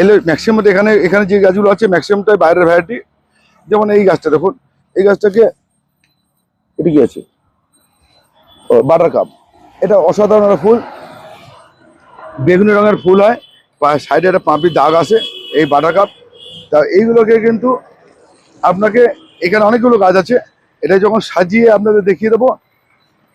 এলে ম্যাক্সিমাম এখানে এখানে যে গাছগুলো আছে ম্যাক্সিমামটাই বাইরের ভ্যারাইটি যেমন এই গাছটা দেখুন, এই গাছটাকে এটা কি আছে? বাটার কাপ এটা অসাধারণ ফুল। বেগুনি রঙের ফুল হয় সাইডে একটা পাঁপড়ির দাগ আছে, এই বাটার কাপ তা এইগুলোকে কিন্তু আপনাকে এখানে অনেকগুলো গাছ আছে, এটা যখন সাজিয়ে আপনাদের দেখিয়ে দেবো,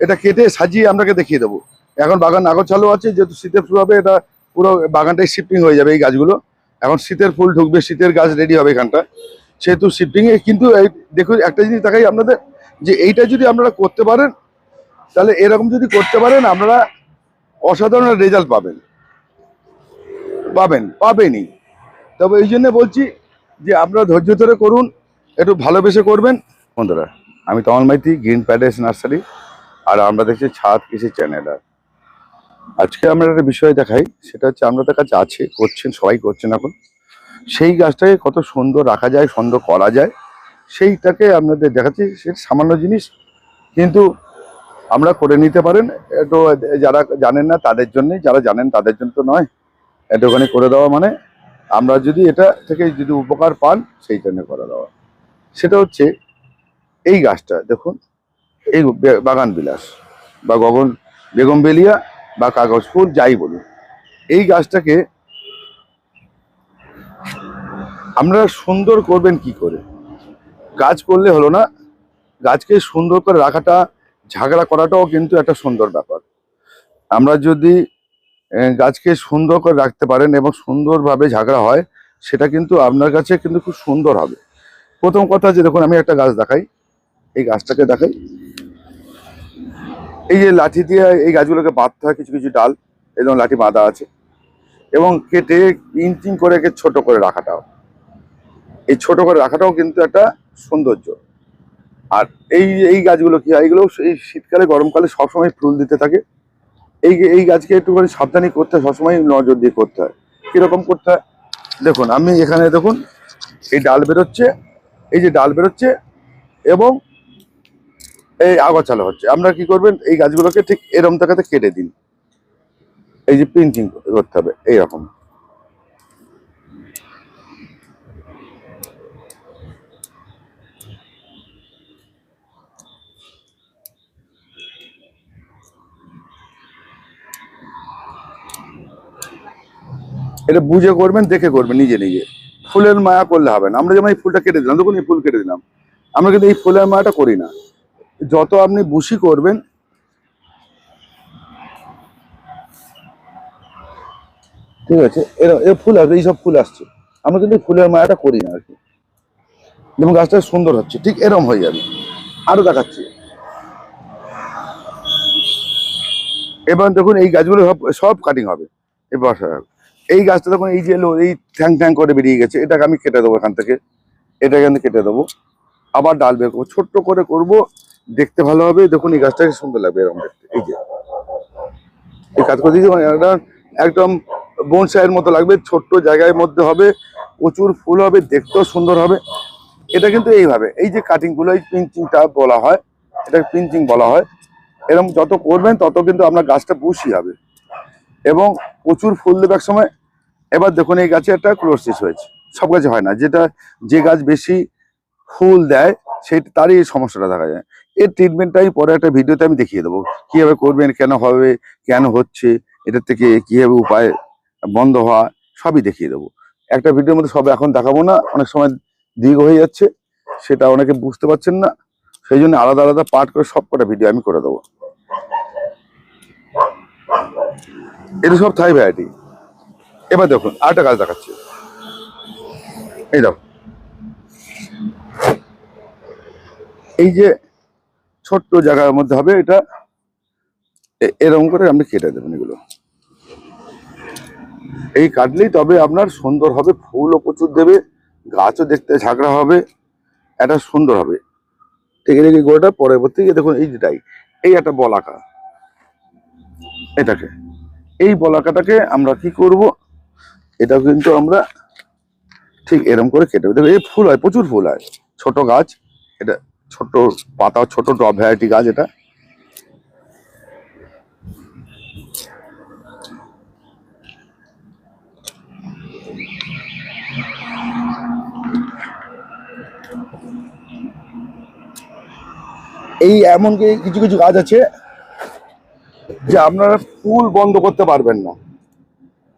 এটা কেটে সাজিয়ে আপনাকে দেখিয়ে দেবো। এখন বাগান আগর চালু আছে, যেহেতু শীতের শুরু হবে, এটা পুরো বাগানটাই শিফটিং হয়ে যাবে এই গাছগুলো। এখন শীতের ফুল ঢুকবে, শীতের গাছ রেডি হবে এখানটা। সেহেতু শিফটিং এ কিন্তু এই দেখুন, একটা জিনিস দেখাই আপনাদের, যে এইটা যদি আপনারা করতে পারেন, তাহলে এরকম যদি করতে পারেন, আপনারা অসাধারণ রেজাল্ট পাবেন। পাবেন, পাবেনই। তবে এই জন্য বলছি যে আপনারা ধৈর্য ধরে করুন, একটু ভালোবেসে করবেন। বন্ধুরা, আমি Tamal Maiti green paddies nursery আর আমরা দেখছি ছাদ কৃষি চ্যানেল আর। আজকে আমরা একটা বিষয় দেখাই, সেটা হচ্ছে আপনাদের কাছে আছে, করছেন, সবাই করছেন এখন। সেই গাছটাকে কত সুন্দর রাখা যায়, সুন্দর করা যায়, সেইটাকে আপনাদের দেখাচ্ছি সেটা সামান্য জিনিস, কিন্তু আমরা করে নিতে পারেন। একটু যারা জানেন না তাদের জন্যই যারা জানেন তাদের জন্য তো নয়। একটুখানি করে দেওয়া মানে আমরা যদি এটা থেকে যদি উপকার পান, সেই জন্য করে দেওয়া। সেটা হচ্ছে, এই গাছটা, দেখুন, এই বাগান বিলাস, বা গগন, বেগম বেলিয়া বা কাগজ ফুল, যাই বলুন। এই গাছটাকে আমরা সুন্দর করবেন কি করে? গাছ করলে হলো না, গাছকে সুন্দর করে রাখাটা ঝাগড়া করাটাও কিন্তু একটা সুন্দর ব্যাপার। আমরা যদি গাছকে সুন্দর করে রাখতে পারেন এবং সুন্দরভাবে ঝাগড়া হয়, সেটা কিন্তু আপনার কাছে কিন্তু খুব সুন্দর হবে। প্রথম কথা যে দেখুন, আমি একটা গাছ দেখাই। এই গাছটাকে দেখাই। এই যে লাঠি দিয়ে এই গাছগুলোকে বাঁধতে হয় কিছু কিছু ডাল, এরকম লাঠি বাঁধা আছে। এবং কেটে ইঞ্চিং করে একে ছোট করে রাখাটাও। এই ছোট করে রাখাটাও কিন্তু একটা সৌন্দর্য। আর এই এই গাছগুলো কি হয়? এইগুলো এই শীতকালে, গরমকালে সবসময় ফুল দিতে থাকে। এই এই গাছকে একটুখানি সাবধানি করতে হয়, সবসময় নজর দিয়ে করতে হয়। কীরকম করতে হয়? দেখুন, আমি এখানে দেখুন, এই ডাল বেরোচ্ছে, এই যে ডাল বেরোচ্ছে, এবং এই আগাছালো হচ্ছে। আমরা কি করবেন? এই গাছগুলোকে ঠিক এরম টাকাতে কেটে দিন। এই যে প্রিন্টিং করতে হবে, এইরকম। এটা বুঝে করবেন, দেখে করবেন, নিজে নিজে। ফুলের মায়া করলে হবে না। আমরা যেমন এই ফুলটা কেটে দিলাম দেখুন এই ফুল কেটে দিলাম। আমরা কিন্তু এই ফুলের মায়াটা করি না। যত আপনি বুশি করবেন, ঠিক আছে, এরা ফুল আসবে, এইসব ফুল আসছে। আমরা কিন্তু ফুলের মায়াটা করি না আর কি। যেমন গাছটা সুন্দর হচ্ছে, ঠিক এরম হয়ে যাবে। আরও দেখাচ্ছি। এবার দেখুন, এই গাছগুলো সব সব কাটিং হবে। এবার, এই গাছটা দেখুন, এই যে এলো এই ঠ্যাং ঠ্যাং করে বেরিয়ে গেছে, এটাকে আমি কেটে দেবো এখান থেকে। এটা এখান থেকে কেটে দেবো। আবার ডাল বের করব, ছোট্ট করে করব দেখতে ভালো হবে, দেখুন এই গাছটাকে সুন্দর লাগবে এরকম দেখতে, এই যে। এই কাজ করে দিয়েছি মানে একটা একদম বনসাইয়ের মতো লাগবে, ছোট্ট জায়গার মধ্যে হবে, প্রচুর ফুল হবে, দেখতেও সুন্দর হবে। এটা কিন্তু এইভাবে, এই যে কাটিংগুলো, এই পিঞ্চিংটা বলা হয়, এটা পিঞ্চিং বলা হয় এরকম যত করবেন তত কিন্তু আপনার গাছটা বুশি হবে। এবং প্রচুর ফুল দেবে এক সময়, এবার দেখুন এই গাছে একটা ক্লোরসিস হয়েছে, সব গাছে হয় না, যেটা যে গাছ বেশি ফুল দেয়, সেই, তারই সমস্যাটা দেখা যায়। এর ট্রিটমেন্টটা আমি পরে একটা ভিডিওতে আমি দেখিয়ে দেবো। কীভাবে করবেন, কেন হবে, কেন হচ্ছে, এটার থেকে কীভাবে উপায় বন্ধ হওয়া, সবই দেখিয়ে দেবো। একটা ভিডিওর মধ্যে সব এখন দেখাবো না, অনেক সময় দীর্ঘ হয়ে যাচ্ছে, সেটা অনেকে বুঝতে পারছেন না, সেই জন্য আলাদা আলাদা পার্ট করে সব কটা ভিডিও আমি করে দেবো। এটা সব থাই ভ্যারাইটি এবার দেখুন আরেকটা গাছ দেখাচ্ছি। এই দেখো। এই যে ছোট্ট জায়গার মধ্যে হবে, এটা এরকম করে আপনি কেটে দেবেন এগুলো। এই কাটলেই তবে আপনার সুন্দর হবে, ফুলও প্রচুর দেবে, গাছও দেখতে ঝাঁকড়া হবে, এটা সুন্দর হবে। আছে, এই গোড়াটা পরবর্তী দেখুন, এই যেটাই এই একটা বলাকা, এটাকে। এই বলাকাটাকে আমরা কি করব এটা কিন্তু আমরা ঠিক এরকম করে কেটে দেবো। এই ফুল হয়, প্রচুর ফুল হয়, ছোট গাছ, এটা ছোট পাতা, ছোট টপ ভ্যারাইটি গাছ এটা। এই এমনকি কিছু কিছু গাছ আছে যে আপনারা ফুল বন্ধ করতে পারবেন না।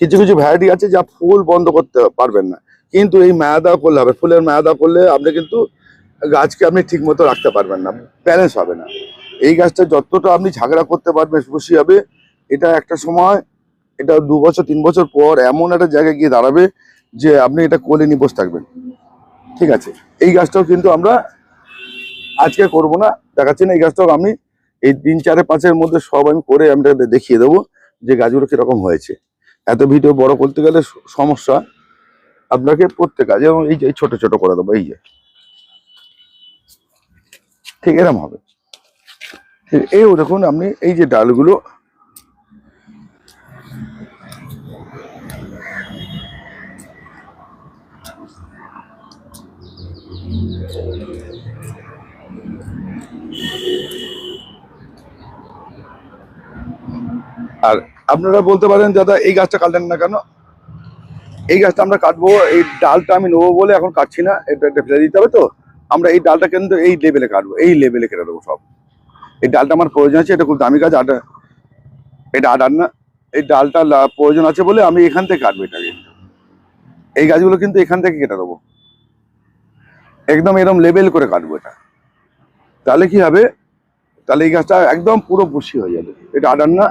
কিছু কিছু ভ্যারাইটি আছে যা ফুল বন্ধ করতে পারবেন না। কিন্তু এই মায়াদা করলে হবে। ফুলের মায়াদা করলে আপনি কিন্তু গাছকে আপনি ঠিক মতো রাখতে পারবেন না ব্যালেন্স হবে না। এই গাছটা যতটা আপনি ঝাগড়া করতে পারবেন, খুশি হবে, এটা একটা সময়, এটা দু বছর, তিন বছর পর এমন একটা জায়গায় গিয়ে দাঁড়াবে যে আপনি এটা কোলে নিয়ে বসে থাকবেন। ঠিক আছে? এই গাছটাও কিন্তু আমরা আজকে করব না, দেখাচ্ছি না, এই গাছটাও আমি এই তিন, চারে, পাঁচের মধ্যে সব আমি করে আমি দেখিয়ে দেবো যে গাছগুলো কীরকম হয়েছে। এত ভিডিও বড় করতে গেলে সমস্যা। আপনাকে প্রত্যেক গাছ এবং এই যে ছোট ছোট করে দেবো, এই যে। ঠিক এরম হবে। এইও দেখুন, আপনি এই যে ডালগুলো, আর আপনারা বলতে পারেন, দাদা, এই গাছটা কাটলেন না কেন? এই গাছটা আমরা কাটবো, এই ডালটা আমি নেব বলে এখন কাটছি না, এটা এটা ফেলে দিতে হবে তো? আমরা এই ডালটা কিন্তু এই লেভেলে কাটবো? এই লেভেলে কেটে দেবো সব। এই ডালটা আমার প্রয়োজন আছে, এটা খুব দামি গাছ আটা এটা আটার না এই ডালটা প্রয়োজন আছে বলে আমি এখান থেকে কাটবো এটাকে। এই গাছগুলো কিন্তু এখান থেকে কেটে দেবো। একদম এরকম লেভেল করে কাটবো এটা। তাহলে কি হবে? তাহলে এই গাছটা একদম পুরো বসি হয়ে যাবে। এটা আটার না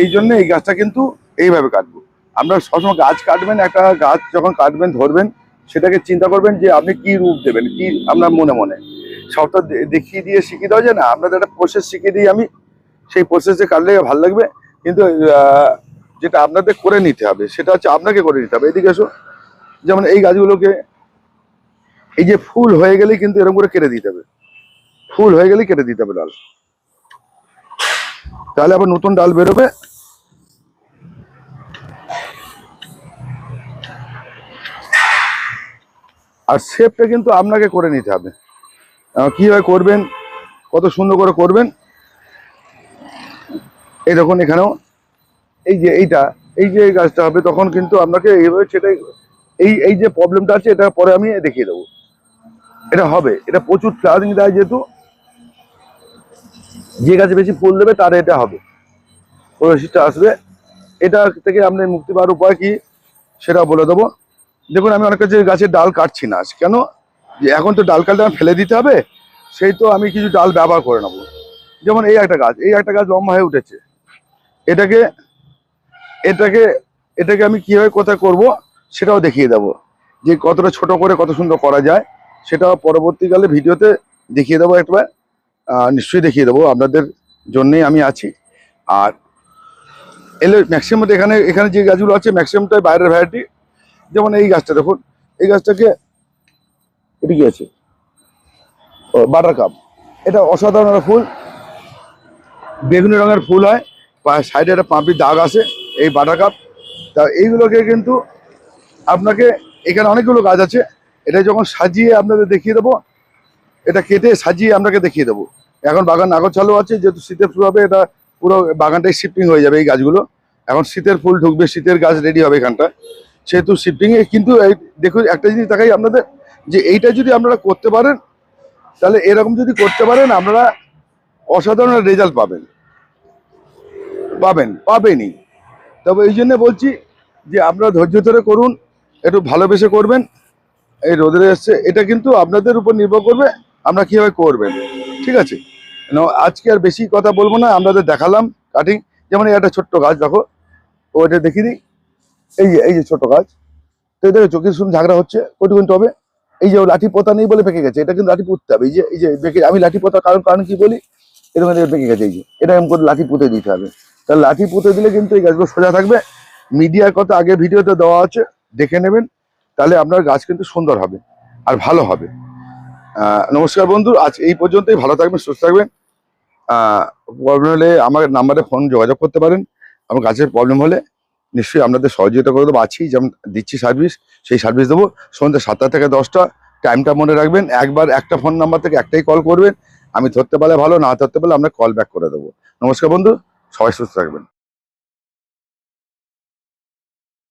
এই জন্য এই গাছটা কিন্তু এইভাবে কাটবো। আমরা সবসময় গাছ কাটবেন, একটা গাছ যখন কাটবেন, ধরবেন সেটাকে চিন্তা করবেন যে আপনি কি রূপ দেবেন, কি আপনার মনে মনে। সবটা দেখিয়ে দিয়ে শিখিয়ে দেওয়া যায় না, আপনাদের একটা প্রসেস শিখিয়ে দিই আমি। সেই প্রসেসে কাটলে ভালো লাগবে? কিন্তু যেটা আপনাদের করে নিতে হবে, সেটা হচ্ছে আপনাকে করে নিতে হবে। এদিকে এসো, যেমন এই গাছগুলোকে, এই যে ফুল হয়ে গেলেই কিন্তু এরকম করে কেটে দিতে হবে। ফুল হয়ে গেলেই কেটে দিতে হবে ডাল। তাহলে আবার নতুন ডাল বেরোবে। আর শেপটা কিন্তু আপনাকে করে নিতে হবে। কীভাবে করবেন, কত সুন্দর করে করবেন, এই দেখুন এখানেও, এই যে এইটা, এই যে এই গাছটা হবে, তখন কিন্তু আপনাকে এইভাবে সেটাই, এই এই যে প্রবলেমটা আছে, এটা পরে আমি দেখিয়ে দেবো। এটা হবে, এটা প্রচুর ফ্লাওয়ারিং দেয় যেহেতু, যে গাছে বেশি ফুল দেবে, তার এটা হবে। পরিবেশটা আসবে, এটা থেকে আপনি মুক্তি পাওয়ার উপায় কি, সেটা বলে দেবো। দেখুন, আমি অনেক কাছে গাছের ডাল কাটছি না কেন? যে এখন তো ডাল কাটলে ফেলে দিতে হবে, সেই তো আমি কিছু ডাল ব্যবহার করে নেব। যেমন এই একটা গাছ, এই একটা গাছ লম্বা হয়ে উঠেছে। এটাকে এটাকে এটাকে আমি কীভাবে কোথায় করব সেটাও দেখিয়ে দেবো। যে কতটা ছোট করে কত সুন্দর করা যায়, সেটাও পরবর্তীকালে ভিডিওতে দেখিয়ে দেবো একবার। নিশ্চয়ই দেখিয়ে দেবো, আপনাদের জন্যেই আমি আছি। আর এলে ম্যাক্সিমাম এখানে এখানে যে গাছগুলো আছে ম্যাক্সিমামটাই বাইরের ভ্যারাইটি যেমন এই গাছটা দেখুন, এই গাছটাকে এটি কি আছে? Butter cup. এটা অসাধারণ একটা ফুল। বেগুনি রঙের ফুল হয় সাইডে একটা পাঁপির দাগ আছে, এই বাটার কাপ। তা এইগুলোকে কিন্তু আপনাকে এখানে অনেকগুলো গাছ আছে, এটা যখন সাজিয়ে আপনাদের দেখিয়ে দেবো, এটা কেটে সাজিয়ে আপনাকে দেখিয়ে দেবো। এখন বাগান আগর চালু আছে, যেহেতু শীতের হবে, এটা পুরো বাগানটাই শিফটিং হয়ে যাবে এই গাছগুলো। এখন শীতের ফুল ঢুকবে, শীতের গাছ রেডি হবে এখানটা সেহেতু শিফটিং এ, কিন্তু এই দেখুন, একটা জিনিস দেখাই আপনাদের, যে এইটা যদি আপনারা করতে পারেন, তাহলে এরকম যদি করতে পারেন, আপনারা অসাধারণ রেজাল্ট পাবেন। পাবেন, পাবেনই। তবে এই জন্য বলছি যে আপনারা ধৈর্য ধরে করুন, একটু ভালোবেসে করবেন, এই রোদে এসছে এটা কিন্তু আপনাদের উপর নির্ভর করবে, আমরা কীভাবে করবেন, ঠিক আছে? আজকে আর বেশি কথা বলব না, আপনাদের দেখালাম কাটিং যেমন একটা ছোট্ট গাছ, দেখো ওইটা দেখিয়ে দিই। এই যে এই যে ছোট গাছ। তো এই চোখের শুনে ঝাগড়া হচ্ছে কতক্ষণ হবে। এই যে লাঠি পোতা নেই বলে পেকে গেছে, এটা কিন্তু লাঠি পুঁততে হবে। এই যে এই যে, বেঁকে আমি লাঠি পোতার কারণ কারণ কি বলি? এরকম পেকে গেছে, এই যে। এটা এরকম করে লাঠি পুঁতে দিতে হবে। তাহলে লাঠি পুঁতে দিলে কিন্তু এই গাছগুলো সোজা থাকবে। মিডিয়ার কথা আগে ভিডিওতে দেওয়া আছে, দেখে নেবেন। তাহলে আপনার গাছ কিন্তু সুন্দর হবে আর ভালো হবে। নমস্কার বন্ধু, আজ এই পর্যন্তই। ভালো থাকবেন, সুস্থ থাকবেন। প্রবলেম হলে আমার নাম্বারে ফোন যোগাযোগ করতে পারেন। আমার গাছের প্রবলেম হলে নিশ্চয়ই আপনাদের সহযোগিতা করে দেবো। আছি, যেমন দিচ্ছি সার্ভিস সেই সার্ভিস দেবো। সন্ধ্যা সাতটা থেকে দশটা টাইমটা মনে রাখবেন। একবার একটা ফোন নাম্বার থেকে একটাই কল করবেন। আমি ধরতে পারলে ভালো, না ধরতে পারলে আমরা কল ব্যাক করে দেবো। নমস্কার বন্ধু, সবাই সুস্থ থাকবেন।